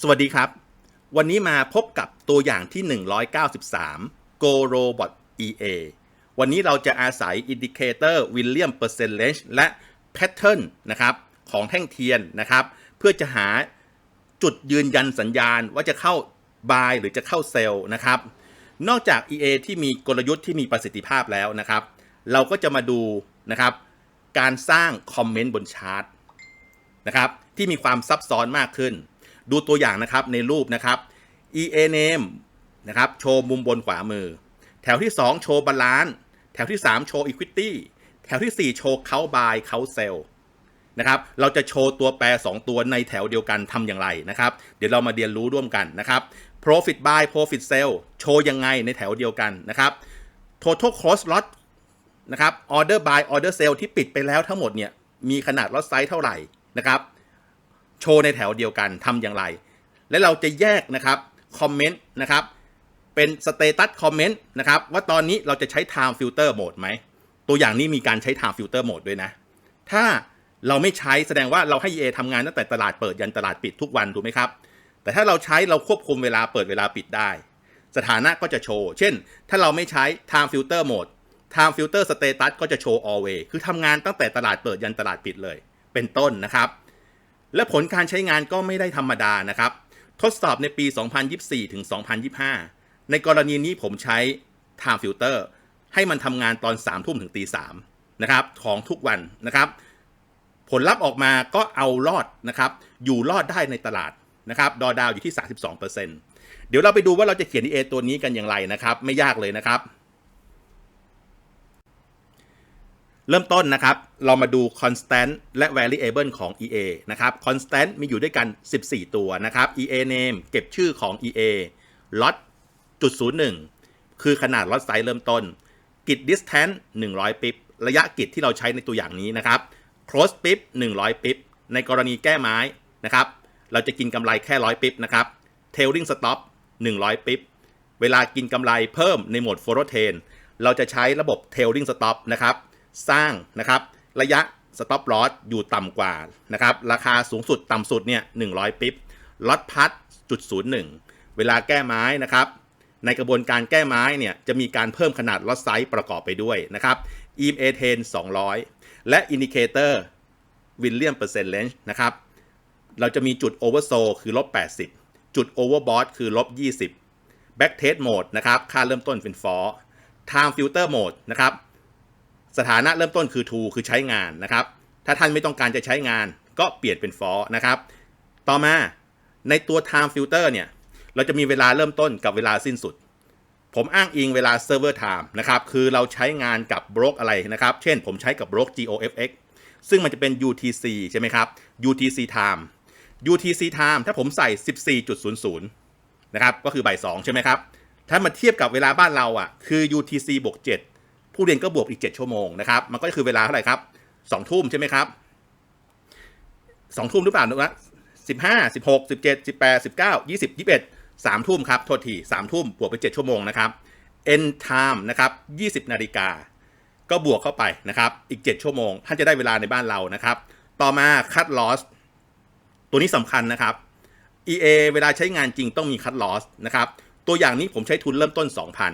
สวัสดีครับ วันนี้มาพบกับตัวอย่างที่ 193 Go Robot EA วันนี้เราจะอาศัย Indicator William Percentage และ Pattern นนะครับของแท่งเทียนนะครับ เพื่อจะหาจุดยืนยันสัญญาณว่าจะเข้า buy หรือจะเข้าเซลล์นะครับ นอกจาก EA ที่มีกลยุทธ์ที่มีประสิทธิภาพแล้วนะครับ เราก็จะมาดูนะครับการสร้างคอมเมนต์บนชาร์ตนะครับที่มีความซับซ้อนมากขึ้น ดูตัวอย่างนะครับในรูปนะครับ EA name นะครับโชว์มุมบนขวามือ แถวที่ 2 โชว์บาลานซ์แถวที่ 3 โชว์ equity แถวที่ 4 โชว์เขาบายเขาเซลนะครับเราจะโชว์ตัวแปร 2 ตัวในแถวเดียวกันทำอย่างไรนะครับ เดี๋ยวเรามาเรียนรู้ร่วมกันนะครับ profit buy profit sell โชว์ยังไงในแถวเดียวกันนะครับ total cross lot นะครับ order buy order sell ที่ปิดไปแล้วทั้งหมดเนี่ยมีขนาด lot size เท่าไหร่นะครับ โชว์ในแถวเดียวกันทำอย่างไร และเราจะแยกนะครับคอมเมนต์นะครับเป็นสเตตัสคอมเมนต์นะครับว่าตอนนี้เราจะใช้ time filter mode ไหม ตัวอย่างนี้มีการใช้ time filter mode ด้วยนะ ถ้าเราไม่ใช้แสดงว่าเราให้ EA ทำงานตั้งแต่ตลาดเปิดยันตลาดปิดทุกวันถูกไหมครับ แต่ถ้าเราใช้เราควบคุมเวลาเปิดเวลาปิดได้ สถานะก็จะโชว์ เช่น ถ้าเราไม่ใช้ time filter mode time filter status ก็จะโชว์ always คือทำงานตั้งแต่ตลาดเปิดยันตลาดปิดเลย เป็นต้นนะครับ และผลการใช้งานก็ไม่ได้ธรรมดานะครับ ทดสอบในปี 2024 ถึง 2025 ในกรณีนี้ผมใช้ Time Filter ให้มันทำงานตอน 3 ทุ่มถึงตี3นะครับ ของทุกวันนะครับ ผลลัพธ์ออกมาก็เอารอดนะครับ อยู่รอดได้ในตลาดนะครับ ดอดาวอยู่ที่ 32%เดี๋ยวเราไปดูว่าเราจะเขียน EA ตัวนี้กันอย่างไรนะครับ ไม่ยากเลยนะครับ เริ่มต้นนะครับ เรามาดู constant และ variable ของ EA นะครับ constant มีอยู่ด้วยกัน 14 ตัวนะครับ EA name เก็บชื่อของ EA lot จุด01คือขนาด lot size เริ่มต้น git distance 100 ปิ๊บ ระยะกิจที่เราใช้ในตัวอย่างนี้นะครับ close ปิ๊บ 100 ปิ๊บ ในกรณีแก้ไม้นะครับ เราจะกินกำไรแค่ 100 ปิ๊บนะครับ tailing stop 100 ปิ๊บ เวลากินกำไรเพิ่มในโหมด follow train เราจะใช้ระบบ tailing stop นะครับ สร้างนะครับระยะ stop loss อยู่ต่ำกว่านะครับราคาสูงสุดต่ำสุดเนี่ย100 ปิ๊บลอตพัดจุด01เวลาแก้ไม้นะครับ ในกระบวนการแก้ไม้เนี่ยจะมีการเพิ่มขนาดลอตไซส์ประกอบไปด้วยนะครับ EMA 10 200 และ Indicator William Percent Range นะครับเราจะมีจุด Oversold คือลบ 80 จุด Overbought คือลบ 20 Backtest Mode นะครับ ค่าเริ่มต้นเป็น for Time Filter Mode นะครับ สถานะเริ่มต้นคือ to คือใช้งานนะครับ ถ้าท่านไม่ต้องการจะใช้งานก็เปลี่ยนเป็น for นะครับ ต่อมาในตัว time filter เนี่ย เราจะมีเวลาเริ่มต้นกับเวลาสิ้นสุด ผมอ้างอิงเวลา server time นะครับ คือเราใช้งานกับบล็อกอะไรนะครับ เช่นผมใช้กับบล็อก GOFX ซึ่งมันจะเป็น UTC ใช่ไหมครับ UTC time UTC time ถ้าผมใส่ 14.00 นะครับ ก็คือบ่าย2ใช่ไหมครับ ถ้ามาเทียบกับเวลาบ้านเราอะ คือ UTC บวก7 ผู้เรียนก็บวกอีก 7 ชั่วโมงนะครับ มันก็คือเวลาเท่าไหร่ครับ2ทุ่มใช่ไหมครับ2ทุ่มหรือเปล่านะ15 16 17 18 19 20 21 3ทุ่มครับ โทษที3ทุ่มบวกไป7ชั่วโมงนะครับ end time นะครับ20นาฬิกา ก็บวกเข้าไปนะครับ อีก7ชั่วโมง ท่านจะได้เวลาในบ้านเรานะครับ ต่อมา cut loss ตัวนี้สำคัญนะครับ EA เวลาใช้งานจริงต้องมี cut loss นะครับ ตัวอย่างนี้ผมใช้ทุนเริ่มต้น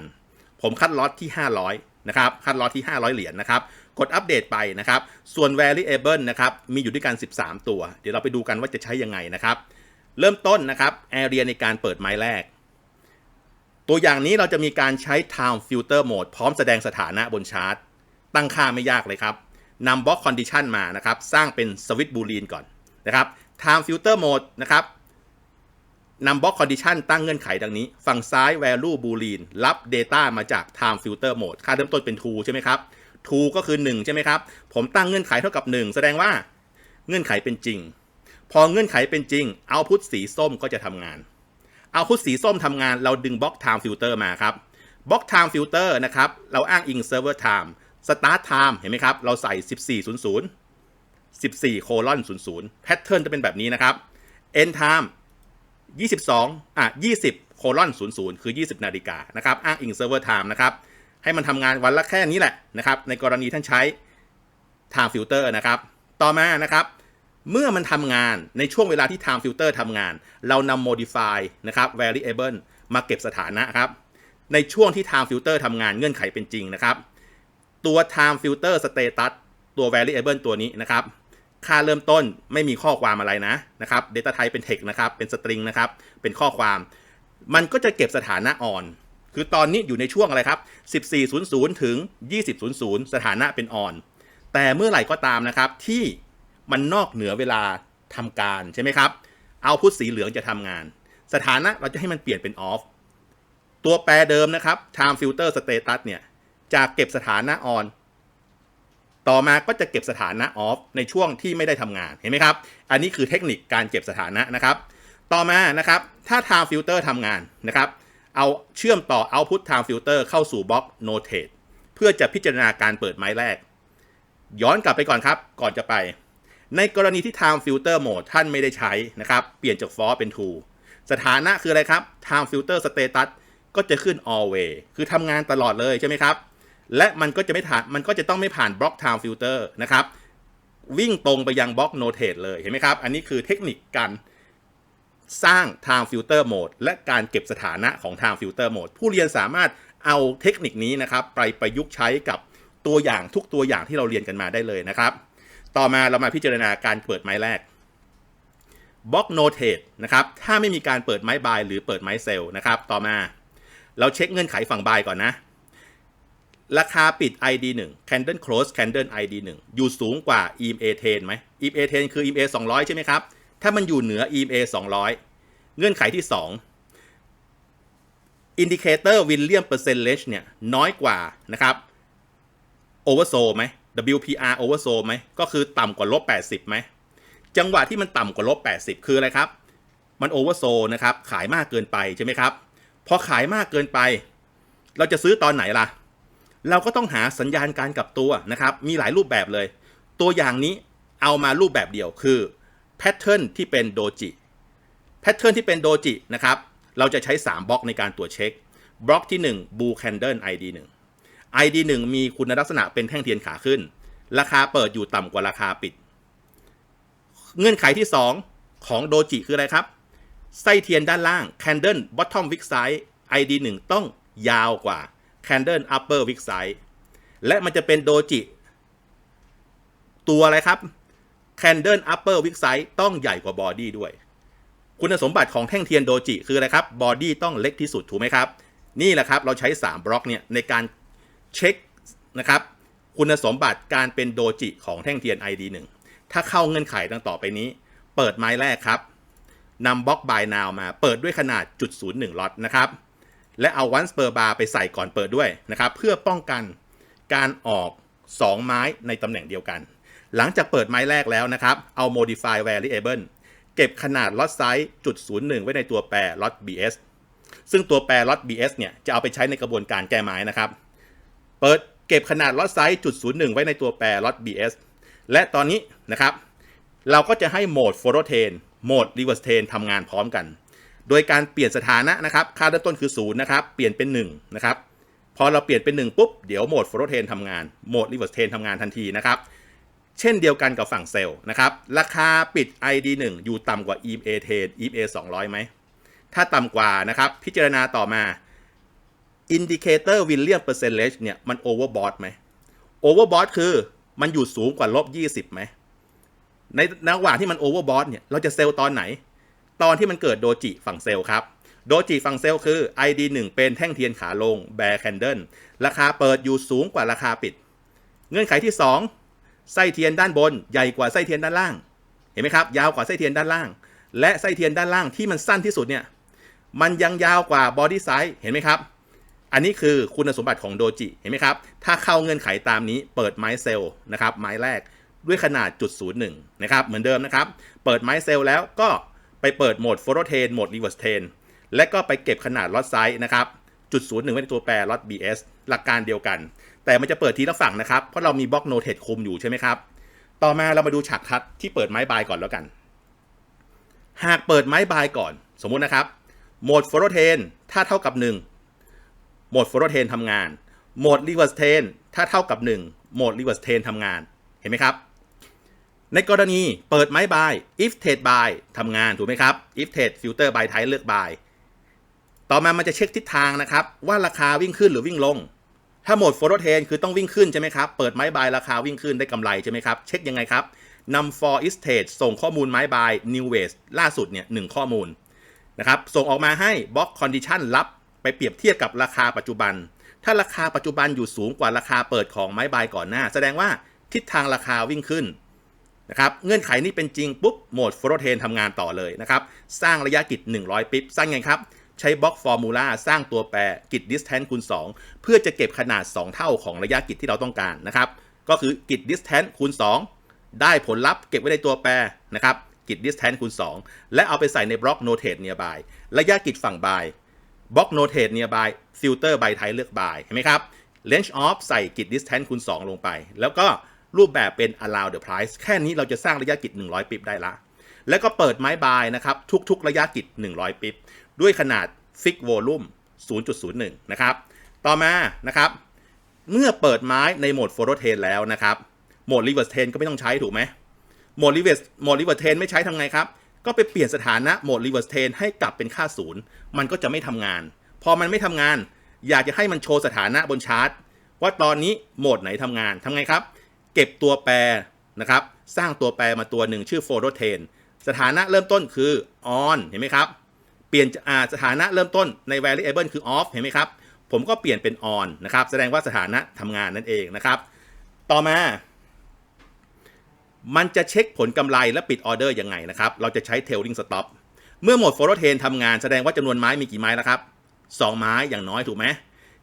2,000 ผมคัดลอตที่ 500 นะครับคัดลอตที่ 500 เหรียญนะครับ กดอัปเดตไปนะครับ ส่วน variable นะครับ มีอยู่ด้วยกัน 13 ตัว เดี๋ยวเราไปดูกันว่าจะใช้ยังไงนะครับ เริ่มต้นนะครับ area ในการเปิดไม้แรก ตัวอย่างนี้เราจะมีการใช้ time filter mode พร้อมแสดงสถานะบนชาร์ต ตั้งค่าไม่ยากเลยครับนำ box condition มานะครับ สร้างเป็น switch boolean ก่อนนะครับ time filter mode นะครับ นำบล็อกคอนดิชันตั้งเงื่อนไขดังนี้ ฝั่งซ้าย value boolean รับ data มาจาก time filter mode ค่าเริ่มต้นเป็น true ใช่ไหมครับ true ก็คือ 1 ใช่ไหมครับ ผมตั้งเงื่อนไขเท่ากับ 1 แสดงว่าเงื่อนไขเป็นจริง พอเงื่อนไขเป็นจริง output สีส้มก็จะทำงาน output สีส้มทำงานเราดึงบล็อก time filter มาครับบล็อก time filter นะครับ เราอ้างอิง server time start time เห็นไหมครับ เราใส่ 1400 14 colon 00 pattern จะเป็นแบบนี้นะครับ end time 22อะ20โคลอน00 คือ 20 นาฬิกานะครับอ้างอิงเซิร์ฟเวอร์ไทม์นะครับให้มันทำงานวันละแค่นี้แหละนะครับในกรณีท่านใช้ time filter นะครับต่อมานะครับเมื่อมันทำงานในช่วงเวลาที่ time filter ทำงาน เรานำ modify นะครับ variable มาเก็บสถานะครับในช่วงที่ time filter ทำงานเงื่อนไขเป็นจริงนะครับ ตัว time filter status ตัว variable ตัวนี้นะครับ ค่าเริ่มต้นไม่มีข้อความอะไรนะนะครับ data type เป็น text นะครับ เป็น string นะครับ เป็นข้อความ มันก็จะเก็บสถานะ on คือตอนนี้อยู่ในช่วงอะไรครับ 1400 ถึง 2000 สถานะเป็น on แต่เมื่อไหร่ก็ตามนะครับที่มันนอกเหนือเวลาทำการใช่ไหมครับเอาพุทสีเหลืองจะทำงาน สถานะเราจะให้มันเปลี่ยนเป็น off ตัวแปรเดิมนะครับ time filter status เนี่ยจะเก็บสถานะ on ต่อมาก็จะเก็บสถานะ off ในช่วงที่ไม่ได้ทำงานเห็นไหมครับ อันนี้คือเทคนิคการเก็บสถานะนะครับ ต่อมานะครับถ้า time filter ทำงานนะครับเอาเชื่อมต่อ output time filter เข้าสู่บล็อก notate เพื่อจะพิจารณาการเปิดไม้แรก ย้อนกลับไปก่อนครับ ก่อนจะไป ในกรณีที่ time filter mode ท่านไม่ได้ใช้นะครับ เปลี่ยนจาก false เป็น true สถานะคืออะไรครับ time filter status ก็จะขึ้น always คือทำงานตลอดเลยใช่ไหมครับ และมันก็จะไม่ผ่านมันก็จะต้องไม่ผ่านบล็อก time filter นะครับ วิ่งตรงไปยังบล็อก notate เลยเห็นไหมครับ อันนี้คือเทคนิคการสร้าง time filter mode และการเก็บสถานะของ time filter mode ผู้เรียนสามารถเอาเทคนิคนี้นะครับ ไปประยุกต์ใช้กับตัวอย่างทุกตัวอย่างที่เราเรียนกันมาได้เลยนะครับ ต่อมาเรามาพิจารณาการเปิดไม้แรกบล็อก notate นะครับ ถ้าไม่มีการเปิดไม้บายหรือเปิดไม้เซลล์นะครับ ต่อมา เราเช็คเงื่อนไขฝั่งบายก่อนนะ ราคาปิด ID 1 candle close candle ID 1อยู่สูงกว่า EMA 10ไหม EMA 10 คือ EMA 200 ใช่ไหมครับ ถ้ามันอยู่เหนือ EMA 200 เงื่อนไขที่ 2 Indicator William Percentage เนี่ย น้อยกว่านะครับ Oversold ไหม WPR Oversold ไหม ก็คือต่ำกว่าลบ 80ไหม จังหวะที่มันต่ำกว่าลบ 80 คืออะไรครับ มัน Oversold นะครับ ขายมากเกินไปใช่ไหมครับ พอขายมากเกินไป เราจะซื้อตอนไหนล่ะ เราก็ต้องหาสัญญาณการกลับตัวนะครับ มีหลายรูปแบบเลย ตัวอย่างนี้เอามารูปแบบเดียวคือแพทเทิร์นที่เป็นโดจิแพทเทิร์นที่เป็นโดจินะครับ เราจะใช้ 3 บล็อกในการตรวจเช็ค บล็อกที่ 1 Blue Candle ID 1 ID 1มีคุณลักษณะเป็นแท่งเทียนขาขึ้น ราคาเปิดอยู่ต่ำกว่าราคาปิด เงื่อนไขที่ 2 ของโดจิคืออะไรครับ ไส้เทียนด้านล่าง Candle Bottom Wick Size ID 1ต้องยาวกว่า Candle Upper Wick Size และมันจะเป็นโดจิ ตัวอะไรครับ Candle Upper Wick Size ต้องใหญ่กว่าบอดี้ด้วย คุณสมบัติของแท่งเทียนโดจิคืออะไรครับบอดี้ต้องเล็กที่สุดถูกไหมครับ นี่แหละครับเราใช้ 3 บล็อกเนี่ยในการเช็คนะครับคุณสมบัติการเป็นโดจิของแท่งเทียน ID 1 ถ้าเข้าเงื่อนไขดังต่อไปนี้ เปิดไม้แรกครับนำบล็อกบายนาวมาเปิดด้วยขนาดจุดศูนย์หนึ่งล็อตนะครับ และเอาวันสเปอร์บาร์ไปใส่ก่อนเปิดด้วยนะครับเพื่อป้องกันการออก 2 ไม้ในตำแหน่งเดียวกัน หลังจากเปิดไม้แรกแล้วนะครับ เอา modify variable เก็บขนาด lot size จุด01 ไว้ในตัวแปร lot bs ซึ่งตัวแปร lot bs เนี่ยจะเอาไปใช้ในกระบวนการแก้ไม้นะครับ เปิดเก็บขนาด lot size จุด01 ไว้ในตัวแปร lot bs และตอนนี้นะครับ เราก็จะให้โหมด f o r o t a n โหมด reverse t a i n ทำงานพร้อมกัน โดยการเปลี่ยนสถานะนะครับ ค่าเริ่มต้นคือ0นะครับ เปลี่ยนเป็น1นะครับ พอเราเปลี่ยนเป็น 1 ปุ๊บ เดี๋ยวโหมด f o r o t a n ทำงาน โหมด reverse t a n ทำงานทันทีนะครับ เช่นเดียวกันกับฝั่งเซลล์นะครับ ราคาปิด ID 1อยู่ต่ำกว่า EMA 10 EMA 200ไหม ถ้าต่ำกว่านะครับ พิจารณาต่อมา Indicator William Percentage เนี่ย มัน Overbought ไหม Overbought คือมันอยู่สูงกว่าลบ20ไหม ในระหว่างที่มัน Overbought เนี่ย เราจะเซลล์ตอนไหน ตอนที่มันเกิดโดจิฝั่งเซลล์ครับ โดจิฝั่งเซลล์คือ ID 1 เป็นแท่งเทียนขาลง Bear Candle ราคาเปิดอยู่สูงกว่าราคาปิด เงื่อนไขที่ 2 ไส้เทียนด้านบนใหญ่กว่าไส้เทียนด้านล่าง เห็นไหมครับ ยาวกว่าไส้เทียนด้านล่าง และไส้เทียนด้านล่างที่มันสั้นที่สุดเนี่ยมันยังยาวกว่าบอดี้ไซส์เห็นไหมครับอันนี้คือคุณสมบัติของโดจิ เห็นไหมครับ ถ้าเข้าเงื่อนไขตามนี้เปิดไม้เซลล์นะครับไม้แรกด้วยขนาดจุดศูนย์หนึ่งนะครับเหมือนเดิมนะครับ เปิดไม้เซลล์แล้วก็ ไปเปิดโหมด f o r o t a n โหมด reverse t a n และก็ไปเก็บขนาดล็อตไซส์นะครับจุดศูนย์หนึ่งไว้ในตัวแปรล็อต BS หลักการเดียวกัน แต่มันจะเปิดทีละฝั่งนะครับ เพราะเรามีบล็อกโนเท e คุมอยู่ใช่ไหมครับ ต่อมาเรามาดูฉากทัดที่เปิดไม้บายก่อนแล้วกัน หากเปิดไม้บายก่อน สมมุตินะครับ โหมด f o r o t a n ถ้าเท่ากับ 1 โหมด f o r o t a n ทำงาน โหมด reverse t a n ถ้าเท่ากับ 1 โหมด reverse t a n ทำงาน เห็นไหมครับ ในกรณีเปิดไม้บาย if trade buy ทำงานถูกไหมครับ if trade filter by type เลือก buy ต่อมามันจะเช็คทิศทางนะครับ ว่าราคาวิ่งขึ้นหรือวิ่งลง ถ้าโหมด f o r w a r d trend คือต้องวิ่งขึ้นใช่ไหมครับ เปิดไม้บายราคาวิ่งขึ้นได้กำไรใช่ไหมครับ เช็คยังไงครับนำ for is trade ส่งข้อมูลไม้บาย new ways ล่าสุดเนี่ยหนึ่งข้อมูลนะครับส่งออกมาให้ block condition รับไปเปรียบเทียบกับราคาปัจจุบัน ถ้าราคาปัจจุบันอยู่สูงกว่าราคาเปิดของไม้บายก่อนหน้า แสดงว่าทิศทางราคาวิ่งขึ้น นะครับเงื่อนไขนี้เป็นจริงปุ๊บโหมด f o r w a r d trend ทำงานต่อเลยนะครับสร้างระยะกิจ 100 ปิบสร้างไงครับใช้บล็อกฟอร์มูลาสร้างตัวแปรกิจ distance คูณ 2 เพื่อจะเก็บขนาด 2 เท่าของระยะกิจที่เราต้องการนะครับก็คือกิจ distance คูณ 2 ได้ผลลัพธ์เก็บไว้ในตัวแปรนะครับกิจ distance คูณ 2 และเอาไปใส่ในบล็อก notate nearby ระยะกิจฝั่ง by บล็อก notate nearby filter by type เลือก by เห็นไหมครับ range of ใส่กิจ distance คูณ 2 ลงไป แล้วก็ รูปแบบเป็น allow the price แค่นี้เราจะสร้างระยะกิจ 100 ปิบได้ละ แล้วก็เปิดไม้บายนะครับ ทุกๆ ระยะกิจ 100 ปิบด้วยขนาด Fix Volume 0.01 นะครับ ต่อมานะครับ เมื่อเปิดไม้ในโหมด f o r w a r d Trend แล้วนะครับ โหมด Reverse Trend ก็ไม่ต้องใช้ถูกไหมโหมด Reverse โหมด Reverse Trend ไม่ใช้ทำไงครับ ก็ไปเปลี่ยนสถานะโหมด Reverse Trend ให้กลับเป็นค่าศูนย์มันก็จะไม่ทำงาน พอมันไม่ทำงาน อยากจะให้มันโชว์สถานะบนชาร์ตว่าตอนนี้โหมดไหนทำงานทำไงครับ เก็บตัวแปรนะครับ สร้างตัวแปรมาตัวหนึ่งชื่อ f o r w a r d Trend สถานะเริ่มต้นคือ on เห็นไหมครับ เปลี่ยนสถานะเริ่มต้นใน variable คือ off เห็นไหมครับ ผมก็เปลี่ยนเป็น on นะครับ แสดงว่าสถานะทำงานนั่นเองนะครับ ต่อมา มันจะเช็คผลกำไรและปิดออเดอร์ยังไงนะครับ เราจะใช้ tailing stop เมื่อหมด forward trend ทำงานแสดงว่าจำนวนไม้มีกี่ไม้แล้วครับ 2 ไม้อย่างน้อยถูกไหม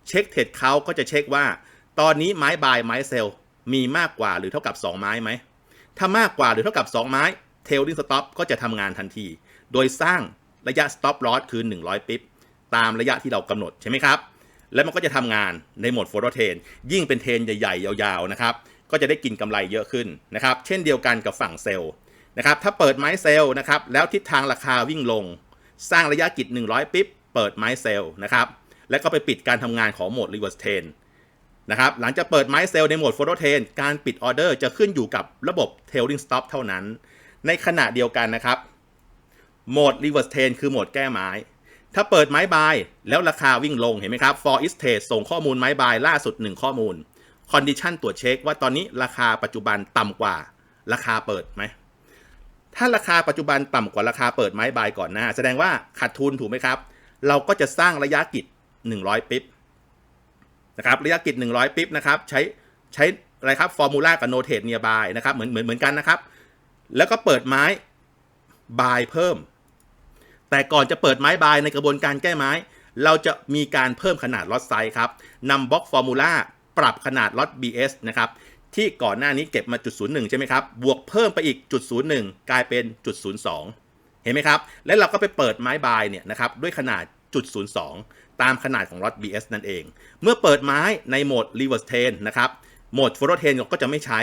เช็คเทรดเขาก็จะเช็คว่า ตอนนี้ไม้บายไม้เซล มีมากกว่าหรือเท่ากับ 2 ไม้ไหม ถ้ามากกว่าหรือเท่ากับ 2 ไม้ tailing stop ก็จะทำงานทันที โดยสร้างระยะ stop loss คือ 100 ปิบตามระยะที่เรากำหนดใช่ไหมครับ แล้วมันก็จะทำงานในโหมด forward trend ยิ่งเป็นเทนใหญ่ๆ ยาวๆ นะครับ ก็จะได้กินกำไรเยอะขึ้นนะครับ เช่นเดียวกันกับฝั่งเซลล์นะครับ ถ้าเปิดไม้เซลล์นะครับ แล้วทิศทางราคาวิ่งลง สร้างระยะกิจ 100 ปิบเปิดไม้เซลล์นะครับ แล้วก็ไปปิดการทำงานของโหมด reverse trend นะครับหลังจากเปิดไม้เซลล์ในโหมด forward trend การปิดออเดอร์จะขึ้นอยู่กับระบบ trailing stop เท่านั้น ในขณะเดียวกันนะครับโหมด reverse trend คือโหมดแก้ไม้ ถ้าเปิดไม้บายแล้วราคาวิ่งลงเห็นไหมครับ for is trade ส่งข้อมูลไม้บายล่าสุด 1 ข้อมูล condition ตรวจเช็คว่าตอนนี้ราคาปัจจุบันต่ำกว่าราคาเปิดไหมถ้าราคาปัจจุบันต่ำกว่าราคาเปิดไม้บายก่อนหน้า แสดงว่าขาดทุนถูกไหมครับ เราก็จะสร้างระยะกิจ 100ปิบ นะครับระยะกิจ 100 ปิบนะครับใช้ใช้อะไรครับฟอร์มูลากับโนเทตเนียบายนะครับเหมือนเหมือนเหมือนกันนะครับ แล้วก็เปิดไม้บายเพิ่ม แต่ก่อนจะเปิดไม้บายในกระบวนการแก้ไม้ เราจะมีการเพิ่มขนาดล็อตไซส์ครับนำบล็อกฟอร์มูลาปรับขนาดล็อต BS นะครับที่ก่อนหน้านี้เก็บมาจุดศูนย์หนึ่งใช่ไหมครับ บวกเพิ่มไปอีกจุดศูนย์หนึ่งกลายเป็นจุดศูนย์สองเห็นไหมครับ แล้วเราก็ไปเปิดไม้บายเนี่ยนะครับด้วยขนาดจุดศูนย์สอง ตามขนาดของล็อต BS นั่นเอง เมื่อเปิดไม้ในโหมด reverse trend นะครับ โหมด forward trend ก็จะไม่ใช้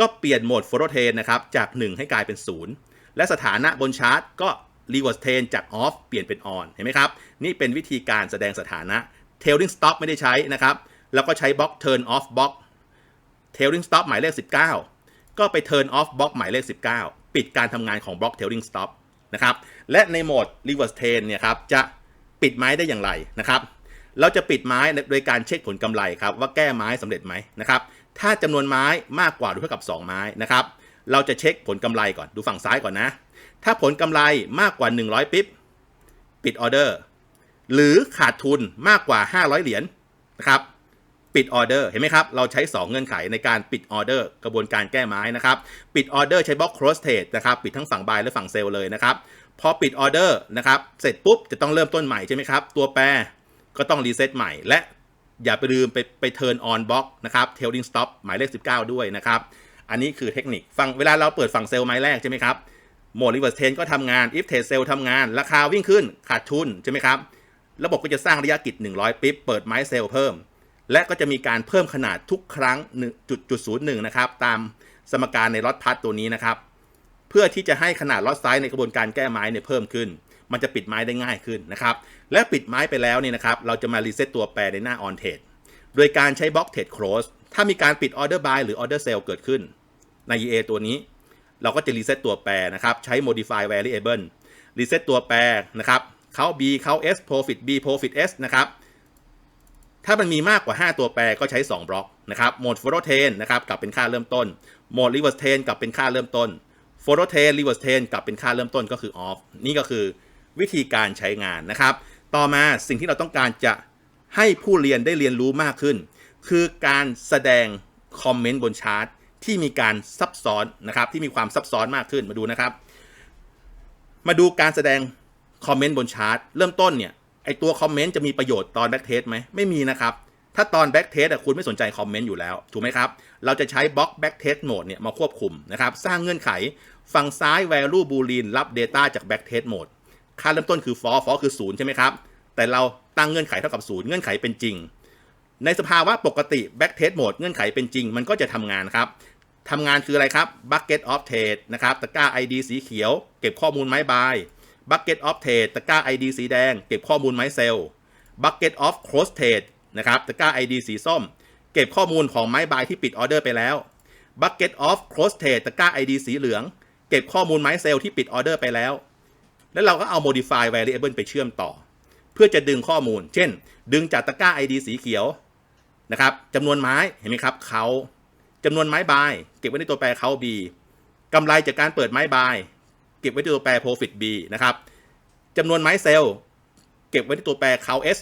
ก็เปลี่ยนโหมด forward trend นะครับ จาก 1 ให้กลายเป็น 0 และสถานะบนชาร์ตก็ reverse trend จาก off เปลี่ยนเป็น on เห็นไหมครับ นี่เป็นวิธีการแสดงสถานะ tailing stop ไม่ได้ใช้นะครับ แล้วก็ใช้บล็อก turn off box tailing stop หมายเลข 19 ก็ไป turn off box หมายเลข 19 ปิดการทำงานของบล็อก tailing stop นะครับ และในโหมด reverse trend เนี่ยครับจะ ปิดไม้ได้อย่างไรนะครับ เราจะปิดไม้โดยการเช็คผลกำไรครับว่าแก้ไม้สำเร็จไหมนะครับ ถ้าจำนวนไม้มากกว่าหรือเท่ากับ 2 ไม้นะครับ เราจะเช็คผลกำไรก่อนดูฝั่งซ้ายก่อนนะ ถ้าผลกำไรมากกว่า 100 ปิ๊บปิดออเดอร์ หรือขาดทุนมากกว่า 500 เหรียญนะครับปิดออเดอร์เห็นไหมครับ เราใช้ 2 เงื่อนไขในการปิดออเดอร์ กระบวนการแก้ไม้นะครับ ปิดออเดอร์ใช้บล็อก cross trade นะครับ ปิดทั้งฝั่ง buy และฝั่ง sell เลยนะครับ พอปิดออเดอร์นะครับ เสร็จปุ๊บจะต้องเริ่มต้นใหม่ใช่ไหมครับ ตัวแปรก็ต้องรีเซ็ตใหม่ และอย่าไปลืมไปไป turn on block นะครับ tailing stop หมายเลข 19 ด้วยนะครับ อันนี้คือเทคนิคฝั่งเวลาเราเปิดฝั่งเซลล์ไม้แรกใช่ไหมครับโหมด reverse trend ก็ทำงาน if trade sell ทำงาน ราคาวิ่งขึ้นขาดทุนใช่ไหมครับ ระบบก็จะสร้างระยะกิจ 100 ปิ๊บเปิดไม้เซลล์เพิ่ม และก็จะมีการเพิ่มขนาดทุกครั้ง1.01นะครับ ตามสมการในล็อตพัทตัวนี้นะครับ เพื่อที่จะให้ขนาดล็อตไซส์ในกระบวนการแก้ไม้เนี่ยเพิ่มขึ้น มันจะปิดไม้ได้ง่ายขึ้นนะครับ และปิดไม้ไปแล้วเนี่ยนะครับ เราจะมารีเซ็ตตัวแปรในหน้า on trade โดยการใช้บล็อก trade close ถ้ามีการปิด order buy หรือ order sell เกิดขึ้น ใน EA ตัวนี้ เราก็จะรีเซ็ตตัวแปรนะครับ ใช้ modify variable รีเซ็ตตัวแปรนะครับเขา b เขา s profit b profit s นะครับ ถ้ามันมีมากกว่า 5 ตัวแปรก็ใช้ 2 บล็อกนะครับ โหมด f o r o t a n นะครับกลับเป็นค่าเริ่มต้น โหมด reverse t a n กลับเป็นค่าเริ่มต้น f o r o t a n reverse t a n กลับเป็นค่าเริ่มต้นก็คือ off นี่ก็คือวิธีการใช้งานนะครับ ต่อมาสิ่งที่เราต้องการจะให้ผู้เรียนได้เรียนรู้มากขึ้น คือการแสดงคอมเมนต์บนชาร์ตที่มีการซับซ้อนนะครับ ที่มีความซับซ้อนมากขึ้นมาดูนะครับ มาดูการแสดงคอมเมนต์บนชาร์ตเริ่มต้นเนี่ยไอตัวคอมเมนต์จะมีประโยชน์ตอนแบ็กเทสไหมไม่มีนะครับ ถ้าตอนแบ็กเทสคุณไม่สนใจคอมเมนต์อยู่แล้ว ถูกไหมครับ เราจะใช้บล็อกแบ็กเทสโหมดเนี่ยมาควบคุมนะครับ สร้างเงื่อนไข ฝั่งซ้าย value boolean รับ data จาก back test mode ค่าเริ่มต้นคือ for for คือ 0 ใช่ไหมครับ แต่เราตั้งเงื่อนไขเท่ากับ 0 เงื่อนไขเป็นจริง ในสภาวะปกติ back test mode เงื่อนไขเป็นจริง มันก็จะทำงานครับทำงานคืออะไรครับ bucket of trade นะครับ ตะกร้า ID สีเขียว เก็บข้อมูลไม้บาย bucket of trade ตะกร้า ID สีแดง เก็บข้อมูลไม้เซลล์ bucket of close trade นะครับ ตะกร้า ID สีส้ม เก็บข้อมูลของไม้บายที่ปิดออเดอร์ไปแล้ว bucket of close trade ตะกร้า ID สีเหลือง เก็บข้อมูลไม้เซลล์ที่ปิดออเดอร์ไปแล้ว แล้วเราก็เอา modify variable ไปเชื่อมต่อ เพื่อจะดึงข้อมูล เช่น ดึงจากตะกร้า ID สีเขียวนะครับจำนวนไม้เห็นไหมครับเขาจำนวนไม้บายเก็บไว้ในตัวแปรเขา B กำไรจากการเปิดไม้บายเก็บไว้ในตัวแปร profit B นะครับจำนวนไม้เซลล์เก็บไว้ในตัวแปรเขา S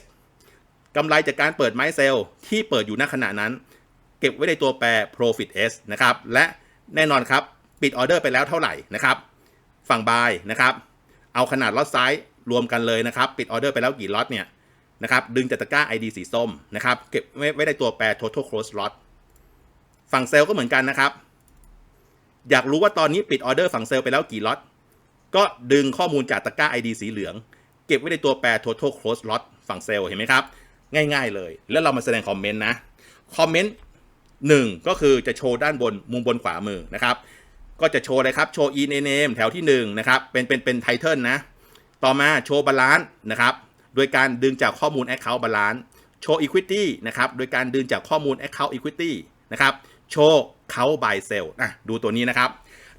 กำไรจากการเปิดไม้เซลล์ที่เปิดอยู่ณขณะนั้น เก็บไว้ในตัวแปร profit S นะครับและแน่นอนครับ ปิดออเดอร์ไปแล้วเท่าไหร่นะครับ ฝั่งบายนะครับ เอาขนาดล็อตไซส์รวมกันเลยนะครับ ปิดออเดอร์ไปแล้วกี่ล็อตเนี่ยนะครับ ดึงจากตะกร้า ID สีส้มนะครับ เก็บไว้ในตัวแปร total close lot ฝั่งเซลล์ก็เหมือนกันนะครับ อยากรู้ว่าตอนนี้ปิดออเดอร์ฝั่งเซลล์ไปแล้วกี่ล็อต ก็ดึงข้อมูลจากตะกร้า ID สีเหลือง เก็บไว้ในตัวแปร total close lot ฝั่งเซลล์เห็นไหมครับ ง่ายๆเลย แล้วเรามาแสดงคอมเมนต์นะ คอมเมนต์หนึ่งก็คือจะโชว์ด้านบนมุมบนขวามือนะครับ ก็จะโชว์เลยครับโชว์ in name แถวที่1นะครับเป็นเป็นเป็นไทเทิลนะ ต่อมาโชว์บาลานซ์นะครับโดยการดึงจากข้อมูล Account Balance โชว์ Equity นะครับโดยการดึงจากข้อมูล Account Equity นะครับโชว์เขา buy sell อะดูตัวนี้นะครับ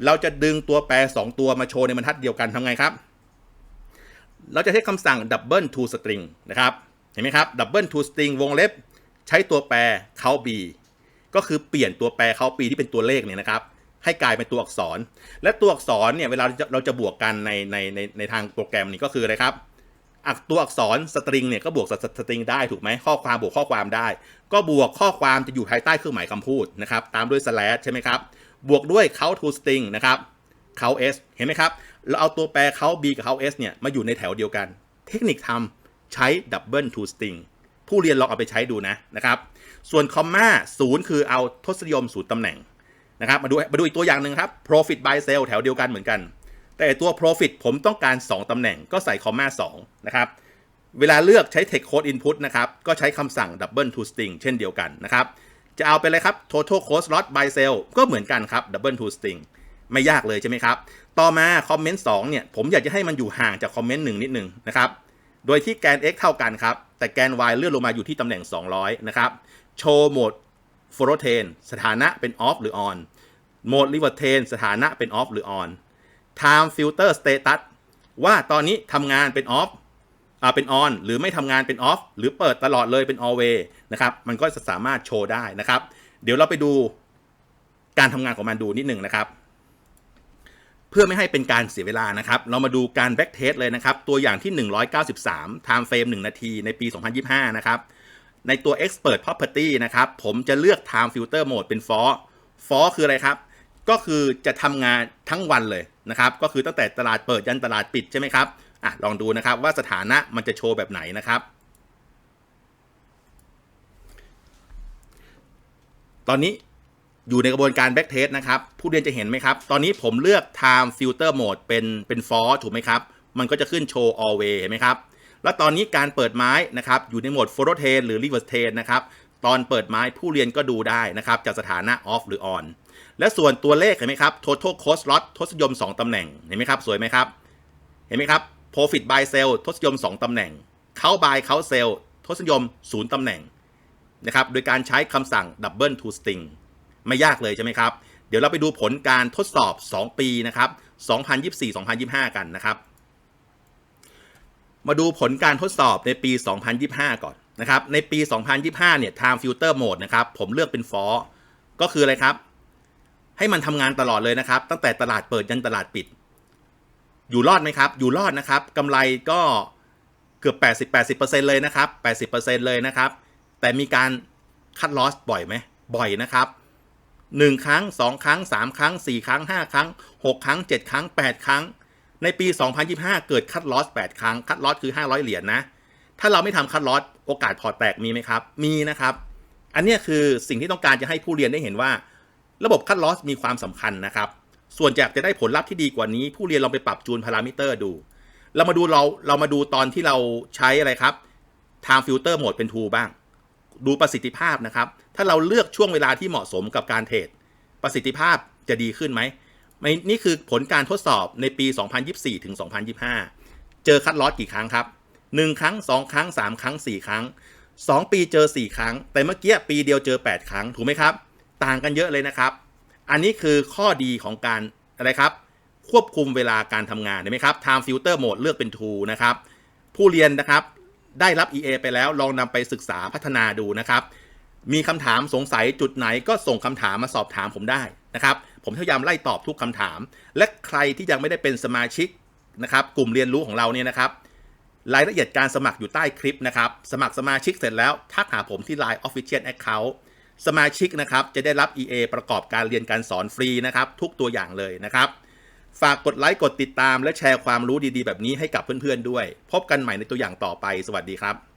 เราจะดึงตัวแปร 2 ตัวมาโชว์ในบรรทัดเดียวกันทำไงครับ เราจะใช้คำสั่ง double to string นะครับ เห็นไหมครับ double to string วงเล็บ ใช้ตัวแปรเขา b ก็คือเปลี่ยนตัวแปรเขาปีที่เป็นตัวเลขเนี่ยนะครับ ให้กลายเป็นตัวอักษร และตัวอักษรเนี่ยเวลาเราจะบวกกันในในในในทางโปรแกรมนี้ก็คืออะไรครับอักตัวอักษรสตริงเนี่ยก็บวกสตริงได้ถูกไหมข้อความบวกข้อความได้ ก็บวกข้อความจะอยู่ภายใต้เครื่องหมายคำพูดนะครับตามด้วย slash ใช่ไหมครับบวกด้วย count to string นะครับ count s เห็นไหมครับเราเอาตัวแปร count b กับ count s เนี่ยมาอยู่ในแถวเดียวกัน เทคนิคทำใช้ double to string ผู้เรียนลองเอาไปใช้ดูนะนะครับส่วนคอมมาศูนย์คือเอาทศนิยมศูนย์ตำแหน่ง นะครับมาดูมาดูอีกตัวอย่างหนึ่งครับ profit by sale แถวเดียวกันเหมือนกัน แต่ตัว profit ผมต้องการ 2 ตำแหน่งก็ใส่คอมมา2นะครับเวลาเลือกใช้ text code input นะครับก็ใช้คำสั่ง double to string เช่นเดียวกันนะครับจะเอาไปเลยครับ total cost lot by sale ก็เหมือนกันครับ double to string ไม่ยากเลยใช่ไหมครับ ต่อมาคอมเมนต์2เนี่ยผมอยากจะให้มันอยู่ห่างจากคอมเมนต์1นิดนึงนะครับโดยที่แกน x เท่ากันครับแต่แกน y เลื่อนลงมาอยู่ที่ตำแหน่ง 200นะครับโชว์โหมด f o r o t a n สถานะเป็น off หรือ on โหมด r e v e r t a n สถานะเป็น off หรือ on time filter status ว่าตอนนี้ทำงานเป็น off อ่าเป็น on หรือไม่ทำงานเป็น off หรือเปิดตลอดเลยเป็น always นะครับ มันก็จะสามารถโชว์ได้นะครับ เดี๋ยวเราไปดูการทำงานของมันดูนิดหนึ่งนะครับ เพื่อไม่ให้เป็นการเสียเวลานะครับ เรามาดูการ back test เลยนะครับ ตัวอย่างที่ 193 time frame 1 นาทีในปี 2025 นะครับ ในตัว expert property นะครับ ผมจะเลือก time filter mode เป็น for for คืออะไรครับ ก็คือจะทำงานทั้งวันเลยนะครับ ก็คือตั้งแต่ตลาดเปิดยันตลาดปิดใช่ไหมครับอะลองดูนะครับว่าสถานะมันจะโชว์แบบไหนนะครับ ตอนนี้อยู่ในกระบวนการ back test นะครับ ผู้เรียนจะเห็นไหมครับ ตอนนี้ผมเลือก time filter mode เป็นเป็น for ถูกไหมครับ มันก็จะขึ้นโชว์ always เห็นไหมครับ แล้วตอนนี้การเปิดไม้นะครับอยู่ในโหมด follow train หรือ reverse train นะครับตอนเปิดไม้ผู้เรียนก็ดูได้นะครับจากสถานะ off หรือ on และส่วนตัวเลขเห็นไหมครับ total cost lot ทศนิยม 2 ตำแหน่งเห็นไหมครับสวยไหมครับ เห็นไหมครับ profit by sell ทศนิยม 2 ตำแหน่ง เขา buy เขา sell ทศนิยม 0 ตำแหน่งนะครับโดยการใช้คำสั่ง double to string ไม่ยากเลยใช่ไหมครับ เดี๋ยวเราไปดูผลการทดสอบ 2 ปีนะครับ 2024-2025 กันนะครับ มาดูผลการทดสอบในปี 2025 ก่อนนะครับ ในปี 2025 เนี่ย time filter mode นะครับ ผมเลือกเป็น for ก็คืออะไรครับ ให้มันทำงานตลอดเลยนะครับ ตั้งแต่ตลาดเปิดยันตลาดปิด อยู่รอดไหมครับ อยู่รอดนะครับกำไรก็เกือบ 80 80%เลยนะครับ 80%เลยนะครับ แต่มีการคัดลอสบ่อยไหม บ่อยนะครับ 1 ครั้ง 2 ครั้ง 3 ครั้ง 4 ครั้ง 5 ครั้ง 6 ครั้ง 7 ครั้ง 8 ครั้ง ในปี 2025 เกิดคัดลอส 8 ครั้ง คัดลอสคือ 500 เหรียญนะถ้าเราไม่ทำคัดลอส โอกาสพอแตกมีไหมครับ มีนะครับ อันนี้คือสิ่งที่ต้องการจะให้ผู้เรียนได้เห็นว่า ระบบคัดลอสมีความสำคัญนะครับ ส่วนอยากจะได้ผลลัพธ์ที่ดีกว่านี้ ผู้เรียนลองไปปรับจูนพารามิเตอร์ดู เรามาดูเราเรามาดูตอนที่เราใช้อะไรครับ time filter โหมดเป็น True บ้าง ดูประสิทธิภาพนะครับ ถ้าเราเลือกช่วงเวลาที่เหมาะสมกับการเทรดประสิทธิภาพจะดีขึ้นไหม นี่คือผลการทดสอบในปี 2024 ถึง 2025 เจอคัดลอสกี่ครั้งครับ 1 ครั้ง 2 ครั้ง 3 ครั้ง 4 ครั้ง 2 ปีเจอ 4 ครั้ง แต่เมื่อกี้ปีเดียวเจอ 8 ครั้ง ถูกไหมครับ ต่างกันเยอะเลยนะครับ อันนี้คือข้อดีของการอะไรครับ ควบคุมเวลาการทำงานเห็นไหมครับ time filter mode เลือกเป็น true นะครับ ผู้เรียนนะครับได้รับ EA ไปแล้วลองนำไปศึกษาพัฒนาดูนะครับ มีคำถามสงสัยจุดไหนก็ส่งคำถามมาสอบถามผมได้นะครับ ผมพยายามไล่ตอบทุกคำถาม และใครที่ยังไม่ได้เป็นสมาชิกนะครับ กลุ่มเรียนรู้ของเราเนี่ยนะครับรายละเอียดการสมัครอยู่ใต้คลิปนะครับ สมัครสมาชิกเสร็จแล้วทักหาผมที่ Line Official Account สมาชิกนะครับ จะได้รับ EA ประกอบการเรียนการสอนฟรีนะครับ ทุกตัวอย่างเลยนะครับ ฝากกดไลค์กดติดตามและแชร์ความรู้ดีๆ แบบนี้ให้กับเพื่อนๆด้วย พบกันใหม่ในตัวอย่างต่อไป สวัสดีครับ